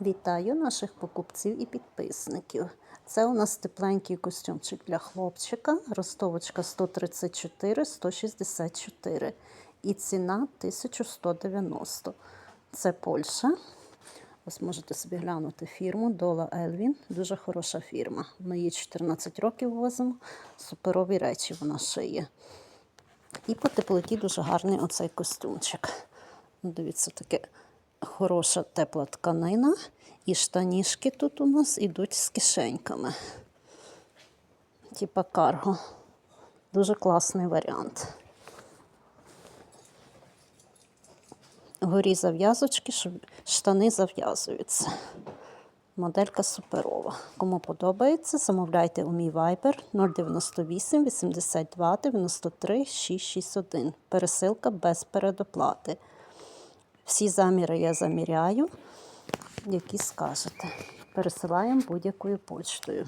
Вітаю наших покупців і підписників. Це у нас тепленький костюмчик для хлопчика. Ростовочка 134, 164 і ціна 1190. Це Польща. Ось можете собі глянути фірму Дола Ельвін. Дуже хороша фірма. Ми її 14 років возимо. Суперові речі вона шиє. І по теплоті дуже гарний оцей костюмчик. Дивіться, таке хороша тепла тканина. І штанішки тут у нас ідуть з кишеньками. Типа карго. Дуже класний варіант. Горі зав'язочки, щоб штани зав'язуються. Моделька суперова. Кому подобається, замовляйте у мій вайбер 098 82 93 661. Пересилка без передоплати. Всі заміри я заміряю, які скажете. Пересилаємо будь-якою почтою.